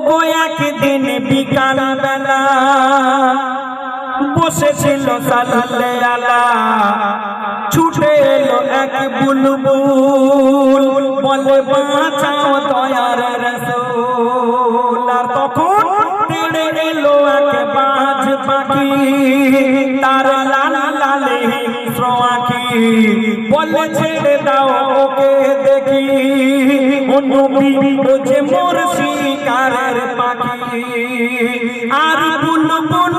একদিন বিকাল বেলা বসেছিল সালালে আলা। ছুটে এলো এক বুলবুল। বলে, বাঁচাও দয়ার রসুল। আর তখন তেড়ে এলো এক বাজ পাখি। তার লাল লালে হিংস্র আঁখি। বলে, ছেড়ে দাও, ওকে দেখি। অনুবি যে মোর শিকারের পাখি। আর বুলবুল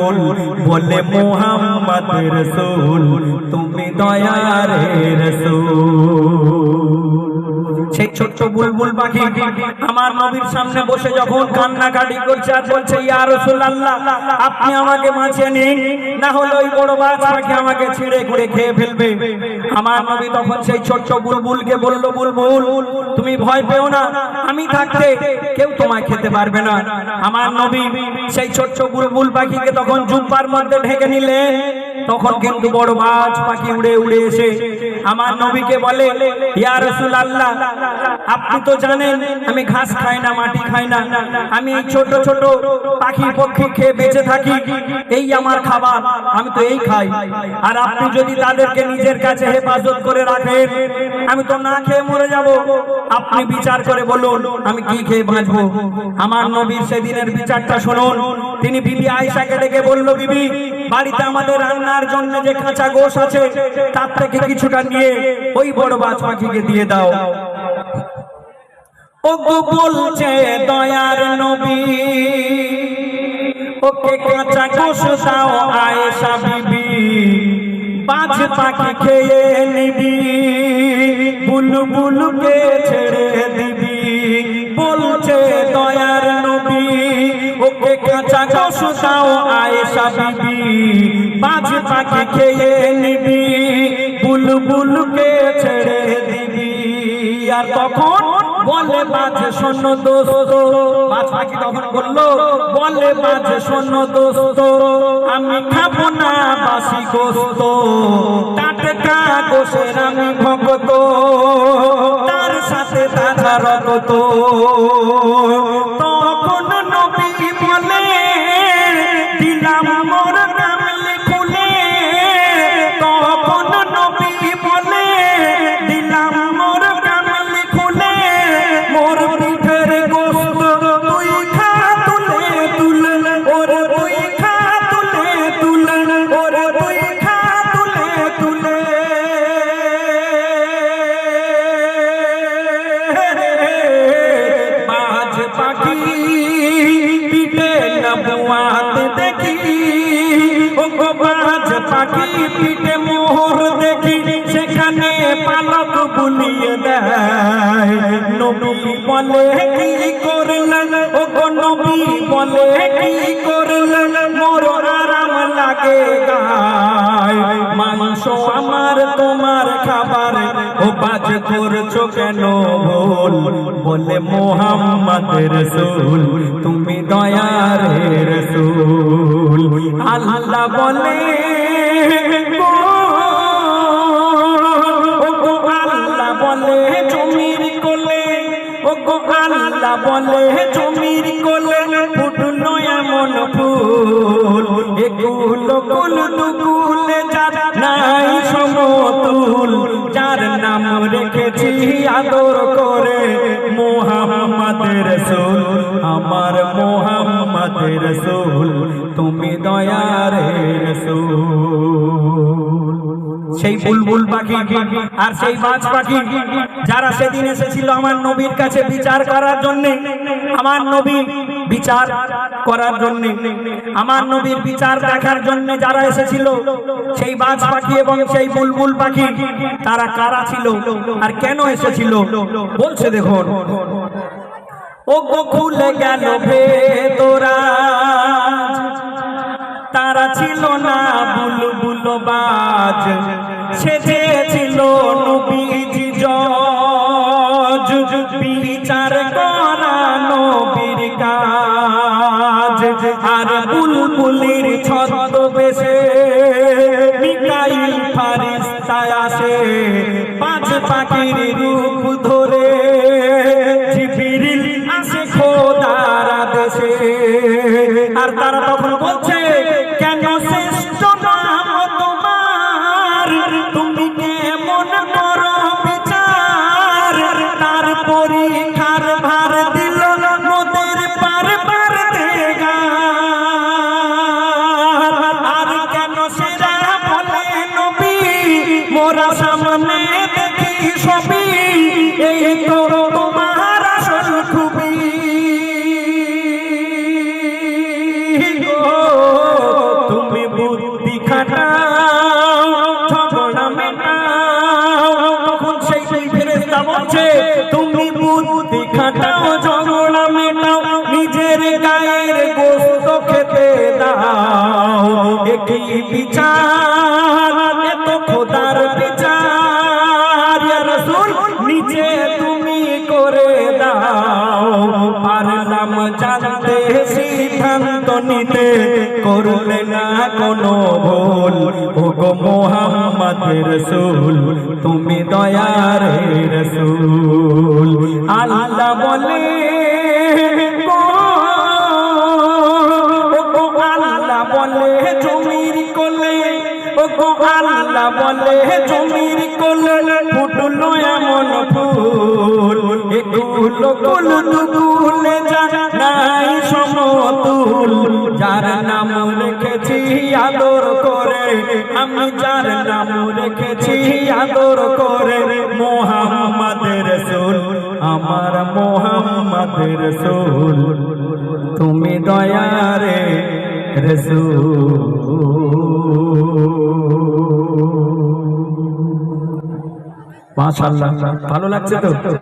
বলে মোহাম্মদ রসুল তুমি দয়ার রসুল। সেই ছোট্ট বুলবুল পাখি আমার নবীর সামনে বসে যখন কান্নাকাটি করছে আর বলছে, ইয়া আপনি আমাকে বাঁচিয়ে নিন। না ওই বড় পাখি আমাকে ছিঁড়ে খেয়ে ফেলবে। আমার নবী তখন সেই ছোট্ট বুলবুলকে বলল, বুলবুল, তুমি ভয় পেও না। আমি থাকতে কেউ তোমায় খেতে পারবে না। আমার নবী সেই ছোট্ট বুলবুল পাখিকে তখন জুব্বার মধ্যে ঢেকে নিলে তখন কিন্তু বড় মাছ পাখি উড়ে উড়ে এসে আমার নবীকে বলে, ইয়া রাসূলুল্লাহ, আপনি তো জানেন আমি ঘাস খাই না, মাটি খাই না। আমি ছোট ছোট পাখি পক্ষী খেয়ে বেঁচে থাকি। এই আমার খাবার, আমি তো এই খাই। আর আপনি যদি তাদেরকে নিজের কাছে হেফাজত করে রাখেন, আমি তো না খেয়ে মরে যাব। আপনি বিচার করে বলুন, আমি কি খেয়ে বাঁচবো? আমার নবীর সেদিনের বিচারটা শুনুন। তিনি বিবি আয়েশাকে ডেকে বলল, বিবি বাড়িতে আমাদের রান্নার জন্য যে কাঁচা গোশ আছে, তার থেকে কিছুটা নিয়ে ওই বড় বাজ পাখিকে দিয়ে দাও। ও গো বলছে দয়ার নবী, ওকে কাঁচা গোশ দাও আয়েশা বিবি বাজ পাখি খেয়ে নিবি বুলবুলকে ছেড়ে দিবি। বলছে দয়ার নবী, ওকে কাঁচা গোশ দাও আয়েশা বিবি বাজ পাখি খেয়ে নিবি বুলবুলকে ছেড়ে দিবি। আর তখন বলে বাজে শোন দোস্ত বাজ পাখি তখন বলল, বলে বাজে শোন দোস্ত, আমি খাব না বাসি গোস্ত। টাটকা গোসের আমি ভগত তার সাথে তাজা রগত বলে কি করলেন? ও নবী বলে কি করলেন? মোর আরাম লাগে মাংস আমার, তোমার খাবার। ও বাজ করছ কেন ভুল? বলে মোহাম্মদ রসুল, তুমি দয়ার রসুল। আল্লাহ বলে আল্লাহ বলে, জমির কোলে ফুটলো এমন ফুল। একুল কুল দুকুলে যার নাই সমতুল, যার নাম রেখেছি আদর করে মোহাম্মদ রসুল। আমার মোহাম্মদ রসুল, তুমি দয়ার রসুল। সেই বুলবুল পাখি আর সেই বাজ পাখি যারা সেদিন এসেছিল আমার নবীর কাছে বিচার করার জন্য আমার নবী বিচার করার জন্য। আমার নবীর বিচার দেখার জন্য যারা এসেছিল সেই বাজ পাখি এবং সেই বুলবুল পাখি তারা কারা ছিল আর কেন এসেছিল? বলছে দেখুন। ও গো খুলে গেল ভেতরা তারা ছিল না বাজ সেজেছিল নবীজি জজ বিচার করা নবীর কাজ। আর বুলবুলির ছদ্মবেশে একই বিচার? এত খোদার বিচার। রাসূল, নিচে তুমি করে দাও। পারলাম জানতে, সিদ্ধান্ত নিতে। করলে না কোনো ভুল। ও গো মোহাম্মদ রসুল, তুমি দয়ার রসুল। আল্লাহ বলে ও আল্লাহ বলে, জমির কোলে ফুটলো এমন ফুল। এগুলো কুল দুকুলে নাই সমতুল। যার নাম রেখেছি আদর করে, আমি যার নাম রেখেছি আদর করে, মোহাম্মদ রসুল, আমার মোহাম্মদ রসুল। তুমি দয়ারে রসুল। মাশাআল্লাহ। ভালো লাগছে তো?